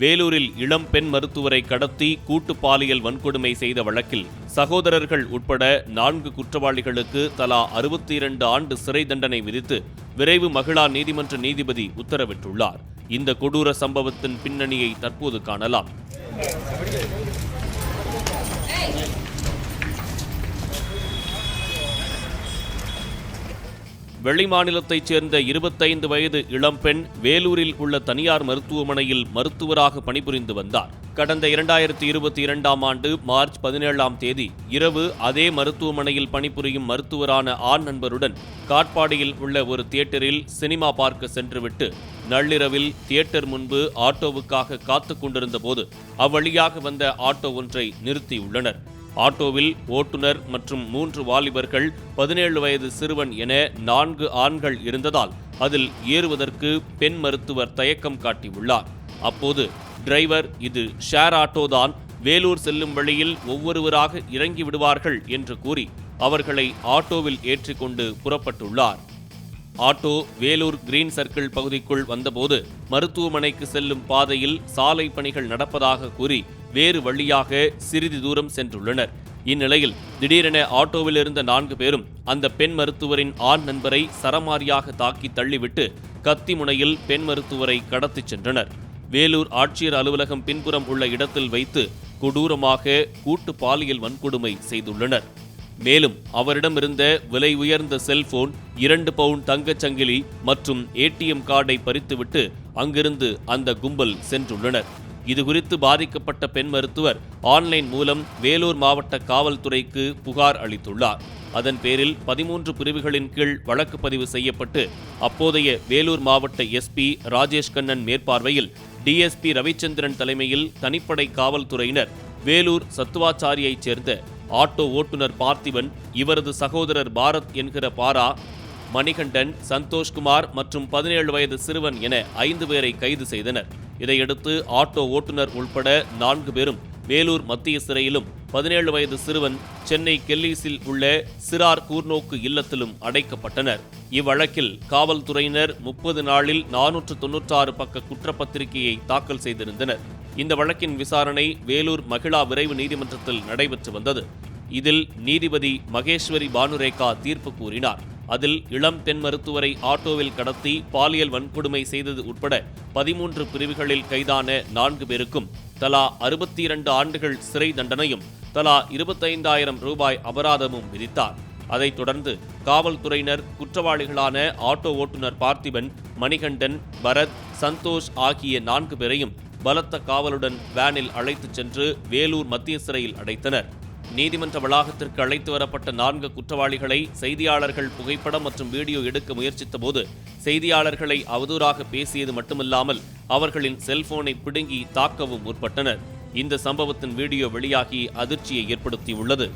வேலூரில் இளம் பெண் மருத்துவரை கடத்தி கூட்டு பாலியல் வன்கொடுமை செய்த வழக்கில் சகோதரர்கள் உட்பட நான்கு குற்றவாளிகளுக்கு தலா அறுபத்தி இரண்டு ஆண்டு சிறை தண்டனை விதித்து விரைவு மகிழா நீதிமன்ற நீதிபதி உத்தரவிட்டுள்ளார். இந்த கொடூர சம்பவத்தின் பின்னணியை தற்போது காணலாம். வெளிமாநிலத்தைச் சேர்ந்த இருபத்தைந்து வயது இளம்பெண் வேலூரில் உள்ள தனியார் மருத்துவமனையில் மருத்துவராக பணிபுரிந்து வந்தார். கடந்த இரண்டாயிரத்தி இருபத்தி இரண்டாம் ஆண்டு மார்ச் பதினேழாம் தேதி இரவு அதே மருத்துவமனையில் பணிபுரியும் மருத்துவரான ஆண் நண்பருடன் காட்பாடியில் உள்ள ஒரு தியேட்டரில் சினிமா பார்க்க சென்றுவிட்டு நள்ளிரவில் தியேட்டர் முன்பு ஆட்டோவுக்காக காத்து கொண்டிருந்த போது அவ்வழியாக வந்த ஆட்டோ ஒன்றை நிறுத்தியுள்ளனர். ஆட்டோவில் ஓட்டுநர் மற்றும் மூன்று வாலிபர்கள் பதினேழு வயது சிறுவன் என நான்கு ஆண்கள் இருந்ததால் அதில் ஏறுவதற்கு பெண் மருத்துவர் தயக்கம் காட்டியுள்ளார். அப்போது டிரைவர் இது ஷேர் ஆட்டோதான் வேலூர் செல்லும் வழியில் ஒவ்வொருவராக இறங்கி விடுவார்கள் என்று கூறி அவர்களை ஆட்டோவில் ஏற்றிக்கொண்டு புறப்பட்டுள்ளார். ஆட்டோ வேலூர் கிரீன் சர்க்கிள் பகுதிக்குள் வந்தபோது மருத்துவமனைக்கு செல்லும் பாதையில் சாலை பணிகள் நடப்பதாக கூறி வேறு வழியாக சிறிது தூரம் சென்றுள்ளனர். இந்நிலையில் திடீரென ஆட்டோவில் இருந்த நான்கு பேரும் அந்த பெண் மருத்துவரின் ஆண் நண்பரை சரமாரியாக தாக்கி தள்ளிவிட்டு கத்தி முனையில் பெண் மருத்துவரை கடத்திச் சென்றனர். வேலூர் ஆட்சியர் அலுவலகம் பின்புறம் உள்ள இடத்தில் வைத்து கொடூரமாக கூட்டு பாலியல் வன்கொடுமை செய்துள்ளனர். மேலும் அவரிடமிருந்த விலை உயர்ந்த செல்போன் இரண்டு பவுண்ட் தங்கச் சங்கிலி மற்றும் ஏடிஎம் கார்டை பறித்துவிட்டு அங்கிருந்து அந்த கும்பல் சென்றுள்ளனர். இதுகுறித்து பாதிக்கப்பட்ட பெண் மருத்துவர் ஆன்லைன் மூலம் வேலூர் மாவட்ட காவல்துறைக்கு புகார் அளித்துள்ளார். அதன் பேரில் பதிமூன்று பிரிவுகளின் கீழ் வழக்கு பதிவு செய்யப்பட்டு அப்போதைய வேலூர் மாவட்ட எஸ்பி ராஜேஷ் கண்ணன் மேற்பார்வையில் டிஎஸ்பி ரவிச்சந்திரன் தலைமையில் தனிப்படை காவல்துறையினர் வேலூர் சத்துவாச்சாரியைச் சேர்ந்த ஆட்டோ ஓட்டுநர் பார்த்திபன் இவரது சகோதரர் பாரத் என்கிற பாரா மணிகண்டன் சந்தோஷ்குமார் மற்றும் பதினேழு வயது சிறுவன் என ஐந்து பேரை கைது செய்தனர். இதையடுத்து ஆட்டோ ஓட்டுநர் உள்பட நான்கு பேரும் வேலூர் மத்திய சிறையிலும் பதினேழு வயது சிறுவன் சென்னை கெல்லீஸில் உள்ள சிறார் கூர்நோக்கு இல்லத்திலும் அடைக்கப்பட்டனர். இவ்வழக்கில் காவல்துறையினர் முப்பது நாளில் நானூற்று தொன்னூற்றாறு பக்க குற்றப்பத்திரிகையை தாக்கல் செய்திருந்தனர். இந்த வழக்கின் விசாரணை வேலூர் மகிழா விரைவு நீதிமன்றத்தில் நடைபெற்று வந்தது. இதில் நீதிபதி மகேஸ்வரி பானுரேகா தீர்ப்பு கூறினார். அதில் இளம் பெண் மருத்துவரை ஆட்டோவில் கடத்தி பாலியல் வன்கொடுமை செய்தது உட்பட பதிமூன்று பிரிவுகளில் கைதான நான்கு பேருக்கும் தலா அறுபத்தி இரண்டு ஆண்டுகள் சிறை தண்டனையும் தலா இருபத்தைந்தாயிரம் ரூபாய் அபராதமும் விதித்தார். அதைத் தொடர்ந்து காவல்துறையினர் குற்றவாளிகளான ஆட்டோ ஓட்டுநர் பார்த்திபன் மணிகண்டன் பரத் சந்தோஷ் ஆகிய நான்கு பேரையும் பலத்த காவலுடன் வேனில் அழைத்துச் சென்று வேலூர் மத்திய சிறையில் அடைத்தனர். நீதிமன்ற வளாகத்திற்கு அழைத்து வரப்பட்ட நான்கு குற்றவாளிகளை செய்தியாளர்கள் புகைப்படம் மற்றும் வீடியோ எடுக்க முயற்சித்தபோது செய்தியாளர்களை அவதூறாக பேசியது மட்டுமல்லாமல் அவர்களின் செல்போனை பிடுங்கி தாக்கவும் முற்பட்டனர். இந்த சம்பவத்தின் வீடியோ வெளியாகி அதிர்ச்சியை ஏற்படுத்தியுள்ளது.